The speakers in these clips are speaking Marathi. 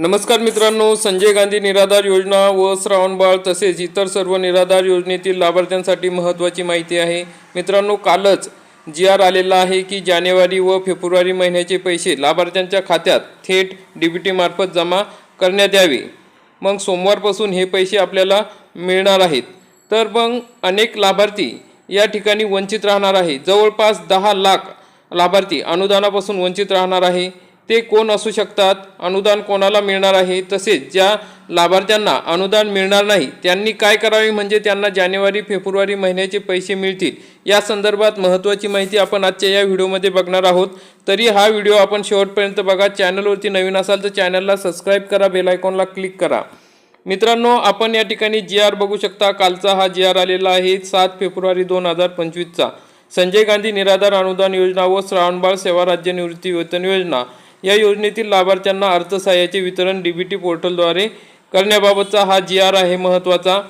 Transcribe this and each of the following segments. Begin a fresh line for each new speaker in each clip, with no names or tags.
नमस्कार मित्रांनो संजय गांधी निराधार योजना व श्रावणबाळ तसेच इतर सर्व निराधार योजनेतील लाभार्थ्यांसाठी महत्त्वाची माहिती आहे. मित्रांनो कालच जी आर आलेला आहे की जानेवारी व फेब्रुवारी महिन्याचे पैसे लाभार्थ्यांच्या खात्यात थेट डी बी टीमार्फत जमा करण्यात यावे. मग सोमवारपासून हे पैसे आपल्याला मिळणार आहेत. तर मग अनेक लाभार्थी या ठिकाणी वंचित राहणार आहे जवळपास दहा लाख लाभार्थी अनुदानापासून वंचित राहणार आहे. ते कोण असू शकतात? अनुदान कोणाला मिळणार आहे? तसेच ज्या लाभार्थ्यांना अनुदान मिळणार नाही त्यांनी काय करावे? म्हणजे त्यांना जानेवारी फेब्रुवारी महिन्याचे पैसे मिळतील. या संदर्भात महत्त्वाची माहिती आपण आजच्या या व्हिडिओमध्ये बघणार आहोत. तरी हा व्हिडिओ आपण शेवटपर्यंत बघा. चॅनलवरती नवीन असाल तर चॅनलला सबस्क्राईब करा बेलायकॉनला क्लिक करा. मित्रांनो आपण या ठिकाणी जी आर बघू शकता. कालचा हा जी आर आलेला आहे सात फेब्रुवारी दोन हजार पंचवीसचा. संजय गांधी निराधार अनुदान योजना व श्रावणबाळ सेवा राज्य निवृत्ती वेतन योजना. या योजनेतील लाभार्थ्यांना अर्थसहाय्याचे वितरण डीबीटी पोर्टलद्वारे करण्याबाबतचा हा जी आर आहे महत्त्वाचा.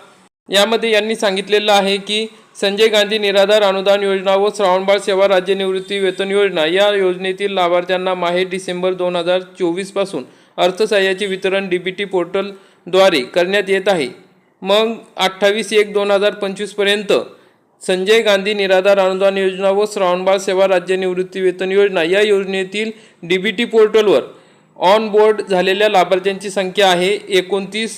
यामध्ये यांनी सांगितलेलं आहे की संजय गांधी निराधार अनुदान योजना व श्रावणबाळ सेवा राज्य निवृत्ती वेतन योजना या योजनेतील लाभार्थ्यांना माहे डिसेंबर दोन हजार चोवीसपासून अर्थसहाय्याचे वितरण डीबीटी पोर्टलद्वारे करण्यात येत आहे. मग अठ्ठावीस एक दोन हजार पंचवीसपर्यंत संजय गांधी निराधार अनुदान योजना व श्रावणबाळ सेवा राज्य निवृत्ती वेतन योजना या योजनेतील डी बी टी पोर्टलवर ऑन बोर्ड झालेल्या लाभार्थ्यांची संख्या आहे एकोणतीस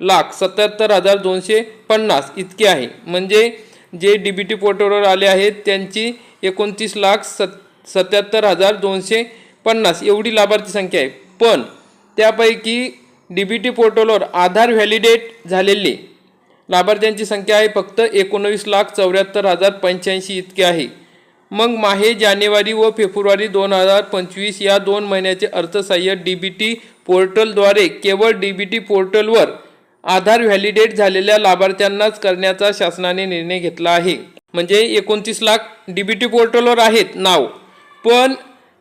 लाख सत्याहत्तर हजार दोनशे पन्नास. इतकी आहे. म्हणजे जे डी बी टी पोर्टलवर आले आहेत त्यांची एकोणतीस लाख सत सत्याहत्तर हजार दोनशे पन्नास एवढी लाभार्थी संख्या आहे. पण त्यापैकी डी बी टी पोर्टलवर आधार व्हॅलिडेट झालेले लाभार्थ्यांची संख्या आहे फक्त एकोणवीस लाख चौऱ्याहत्तर हजार पंच्याऐंशी इतके आहे. मग माहे जानेवारी व फेब्रुवारी दोन हजार पंचवीस या दोन महिन्याचे अर्थसहाय्य डी बी टी पोर्टलद्वारे केवळ डी बी टी पोर्टलवर आधार व्हॅलिडेट झालेल्या लाभार्थ्यांनाच करण्याचा शासनाने निर्णय घेतला आहे. म्हणजे एकोणतीस लाख डी बी टी पोर्टलवर आहेत नाव. पण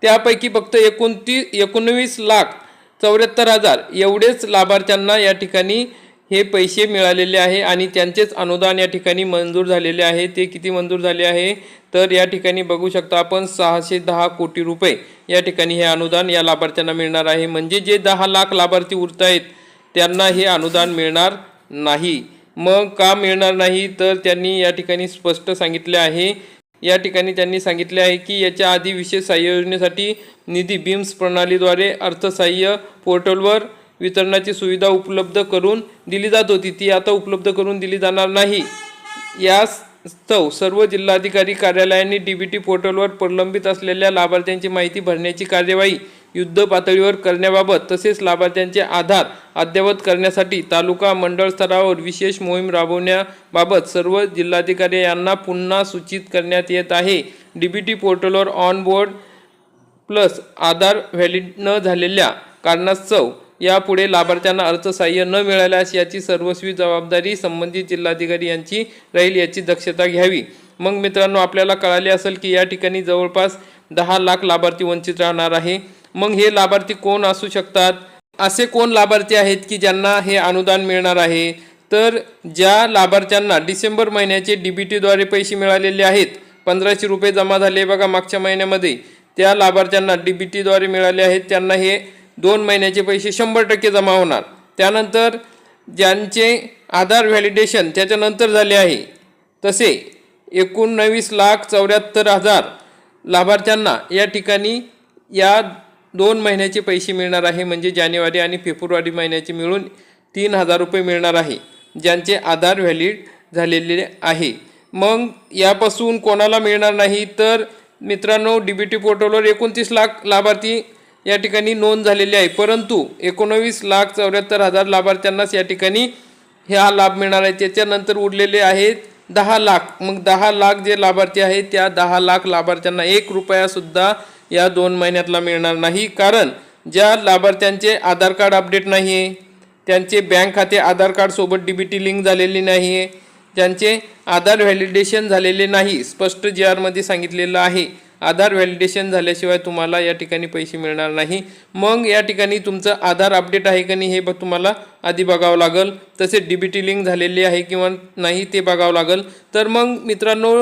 त्यापैकी फक्त एकोणतीस एकोणवीस लाख चौऱ्याहत्तर हजार एवढेच लाभार्थ्यांना या ठिकाणी हे पैसे मिळालेले आहे आणि त्यांचेच अनुदान या ठिकाणी मंजूर झालेले आहे. ते किती मंजूर झाले आहे? तर या ठिकाणी बघू शकता आपण सहाशे दहा कोटी रुपये या ठिकाणी हे अनुदान या लाभार्थ्यांना मिळणार आहे. म्हणजे जे दहा लाख लाभार्थी उरत आहेत त्यांना हे अनुदान मिळणार नाही. मग का मिळणार नाही? तर त्यांनी या ठिकाणी स्पष्ट सांगितले आहे. या ठिकाणी त्यांनी सांगितले आहे की याच्या आधी विशेष सहाय्य योजनेसाठी निधी बीम्स प्रणालीद्वारे अर्थसहाय्य पोर्टलवर वितरणाची सुविधा उपलब्ध करून दिली जात होती. ती आता उपलब्ध करून दिली जाणार नाही. यास्तव सर्व जिल्हाधिकारी कार्यालयांनी टी पोर्टलवर प्रलंबित असलेल्या लाभार्थ्यांची माहिती भरण्याची कार्यवाही युद्ध पातळीवर करण्याबाबत तसेच लाभार्थ्यांचे आधार अद्ययावत करण्यासाठी तालुका मंडळ स्तरावर विशेष मोहीम राबवण्याबाबत सर्व जिल्हाधिकारी यांना पुन्हा सूचित करण्यात येत आहे. डी बी टी पोर्टलवर on board plus Aadhaar valid न झालेल्या कारणास्तव यापुढे लाभार्थ्यांना अर्थसहाय्य न मिळाल्यास याची सर्वस्वी जबाबदारी संबंधित जिल्हाधिकारी यांची राहील याची दक्षता घ्यावी. मग मित्रांनो आपल्याला कळाले असेल की या ठिकाणी जवळपास दहा लाख लाभार्थी वंचित राहणार आहे. मग हे लाभार्थी कोण असू शकतात? असे कोण लाभार्थी आहेत की ज्यांना हे अनुदान मिळणार आहे? तर ज्या लाभार्थ्यांना डिसेंबर महिन्याचे डी बी टीद्वारे पैसे मिळालेले आहेत पंधराशे रुपये जमा झाले बघा मागच्या महिन्यामध्ये. त्या लाभार्थ्यांना डी बी टीद्वारे मिळाले आहेत त्यांना हे दोन महिन्याचे पैसे शंभर टक्के जमा होणार. त्यानंतर ज्यांचे आधार व्हॅलिडेशन त्याच्यानंतर झाले आहे. तसे एकोणवीस लाख चौऱ्याहत्तर हजार लाभार्थ्यांना या ठिकाणी या दोन महिन्याचे पैसे मिळणार आहे. म्हणजे जानेवारी आणि फेब्रुवारी महिन्याचे मिळून तीन हजार रुपये मिळणार आहे. ज्यांचे आधार व्हॅलिड झालेले आहे. मग यापासून कोणाला मिळणार नाही? तर मित्रांनो डी बी टी पोर्टलवर एकोणतीस लाख लाभार्थी या ठिकाणी नोंद झालेली आहे. परंतु एकोणवीस लाख चौऱ्याहत्तर हजार लाभार्थ्यांनाच या ठिकाणी हा लाभ मिळणार आहे. त्याच्यानंतर उरलेले आहेत दहा लाख. मग दहा लाख जे लाभार्थी आहेत त्या दहा लाख लाभार्थ्यांना एक रुपयासुद्धा या दोन महिन्यातला मिळणार नाही. कारण ज्या लाभार्थ्यांचे आधार कार्ड अपडेट नाही आहे त्यांचे बँक खाते आधार कार्डसोबत डी बी टी लिंक झालेली नाही आहे ज्यांचे आधार व्हॅलिडेशन झालेले नाही स्पष्ट जी आरमध्ये सांगितलेलं आहे. आधार व्हॅलिडेशन झाल्याशिवाय तुम्हाला या ठिकाणी पैसे मिळणार नाही. मग या ठिकाणी तुमचं आधार अपडेट आहे का नाही हे ब तुम्हाला आधी बघावं लागेल. तसेच डी बी टी लिंक झालेली आहे किंवा नाही ते बघावं लागेल. तर मग मित्रांनो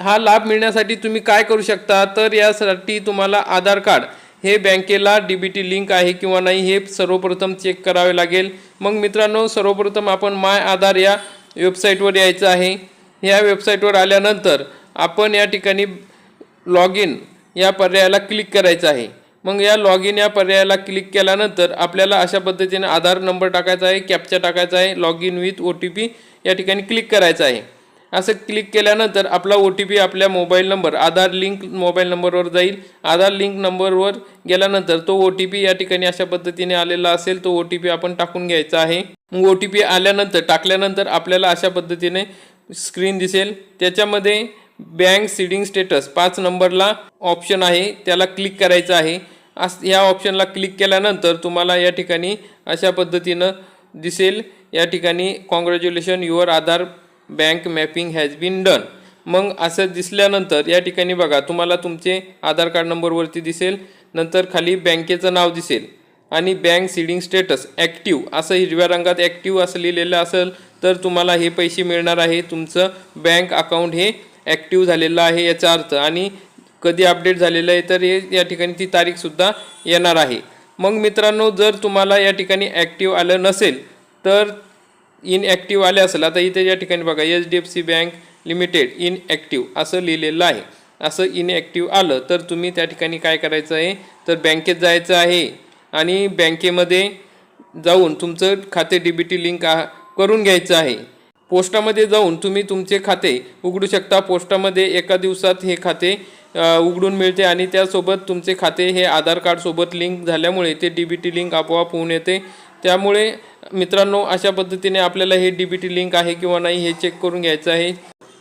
हा लाभ मिळण्यासाठी तुम्ही काय करू शकता? तर यासाठी तुम्हाला आधार कार्ड हे बँकेला डी बी टी लिंक आहे किंवा नाही हे सर्वप्रथम चेक करावे लागेल. मग मित्रांनो सर्वप्रथम आपण माय आधार या वेबसाईटवर यायचं आहे. ह्या वेबसाईटवर आल्यानंतर आपण या ठिकाणी लॉग इन या पर्यायाला क्लिक करायचं आहे. मग या लॉग इन या पर्यायाला क्लिक केल्यानंतर आपल्याला अशा पद्धतीने आधार नंबर टाकायचा आहे कॅप्चा टाकायचा आहे log in with O T P या ठिकाणी क्लिक करायचं आहे. असं क्लिक केल्यानंतर आपला ओ टी पी आपल्या mobile number Aadhaar link mobile नंबरवर जाईल. आधार लिंक नंबरवर गेल्यानंतर तो ओ टी पी या ठिकाणी अशा पद्धतीने आलेला असेल तो ओ टी पी आपण टाकून घ्यायचा आहे. मग ओ टी पी आल्यानंतर टाकल्यानंतर आपल्याला अशा पद्धतीने स्क्रीन दिसेल. त्याच्यामध्ये बँक सीडिंग स्टेटस पाच नंबरला ऑप्शन आहे त्याला क्लिक करायचं आहे. अस या ऑप्शनला क्लिक केल्यानंतर तुम्हाला या ठिकाणी अशा पद्धतीनं दिसेल. या ठिकाणी congratulation your Aadhaar bank mapping has been done मग असं दिसल्यानंतर या ठिकाणी बघा तुम्हाला तुमचे आधार कार्ड नंबरवरती दिसेल. नंतर खाली बँकेचं नाव दिसेल. आणि बँक सीडिंग स्टेटस ॲक्टिव्ह असं हिरव्या रंगात ॲक्टिव्ह असं लिहिलेलं असेल तर तुम्हाला हे पैसे मिळणार आहे. तुमचं बँक अकाउंट हे ॲक्टिव्ह झालेला आहे याचा अर्थ. आणि कधी अपडेट झालेलं आहे तर हे या ठिकाणी ती तारीखसुद्धा येणार आहे. मग मित्रांनो जर तुम्हाला या ठिकाणी ॲक्टिव्ह आलं नसेल तर इनॲक्टिव्ह आले असेल आता इथे या ठिकाणी बघा H D F C bank limited inactive असं लिहिलेलं आहे. असं इनॲक्टिव्ह आलं तर तुम्ही त्या ठिकाणी काय करायचं आहे तर बँकेत जायचं आहे. आणि बँकेमध्ये जाऊन तुमचं खाते डी बी टी लिंक आ- करून घ्यायचं आहे. पोस्टामध्ये जाऊन तुम्ही तुमचे खाते उघडू शकता. पोस्टामध्ये एका दिवसात हे खाते उघडून मिळते आणि त्यासोबत तुमचे खाते हे आधार कार्डसोबत लिंक झाल्यामुळे ते डी बी टी लिंक आपोआप होऊन येते. त्यामुळे मित्रांनो अशा पद्धतीने आपल्याला हे डी बी टी लिंक आहे किंवा नाही हे चेक करून घ्यायचं आहे.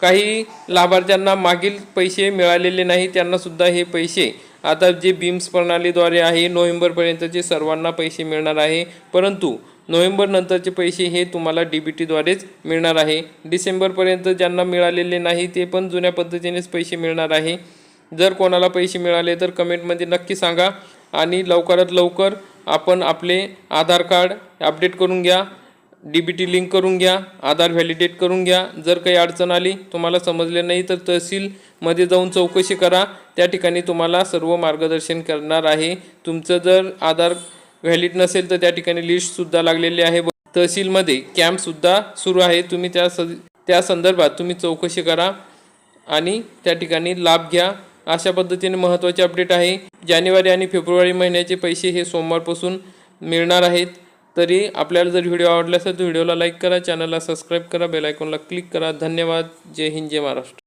काही लाभार्थ्यांना मागील पैसे मिळालेले नाही त्यांनासुद्धा हे पैसे आता जे बीम्स प्रणालीद्वारे आहे नोव्हेंबरपर्यंतचे सर्वांना पैसे मिळणार आहे. परंतु नोव्हेंबर नंतरचे पैसे हे तुम्हाला डी बी टीद्वारेच मिळणार आहे. डिसेंबरपर्यंत ज्यांना मिळालेले नाही ते पण जुन्या पद्धतीनेच पैसे मिळणार आहे. जर कोणाला पैसे मिळाले तर कमेंटमध्ये नक्की सांगा आणि लवकरात लवकर आपण आपले आधार कार्ड अपडेट करून घ्या डी बी टी लिंक करून घ्या आधार व्हॅलिडेट करून घ्या. जर काही अडचण आली तुम्हाला समजले नाही तर तहसीलमध्ये जाऊन चौकशी करा. त्या ठिकाणी तुम्हाला सर्व मार्गदर्शन करणार आहे. तुमचं जर आधार व्हॅलिड नसेल तर त्या ठिकाणी लिस्टसुद्धा लागलेली आहे. तहसीलमध्ये कॅम्पसुद्धा सुरू आहे. तुम्ही त्या स त्या संदर्भात तुम्ही चौकशी करा आणि त्या ठिकाणी लाभ घ्या. अशा पद्धतीने महत्त्वाचे अपडेट आहे. जानेवारी आणि फेब्रुवारी महिन्याचे पैसे हे सोमवारपासून मिळणार आहेत. तरी आपल्याला जर व्हिडिओ आवडला असेल तर व्हिडिओला लाईक करा चॅनलला सबस्क्राईब करा बेलायकॉनला क्लिक करा. धन्यवाद. जय हिंद जय महाराष्ट्र.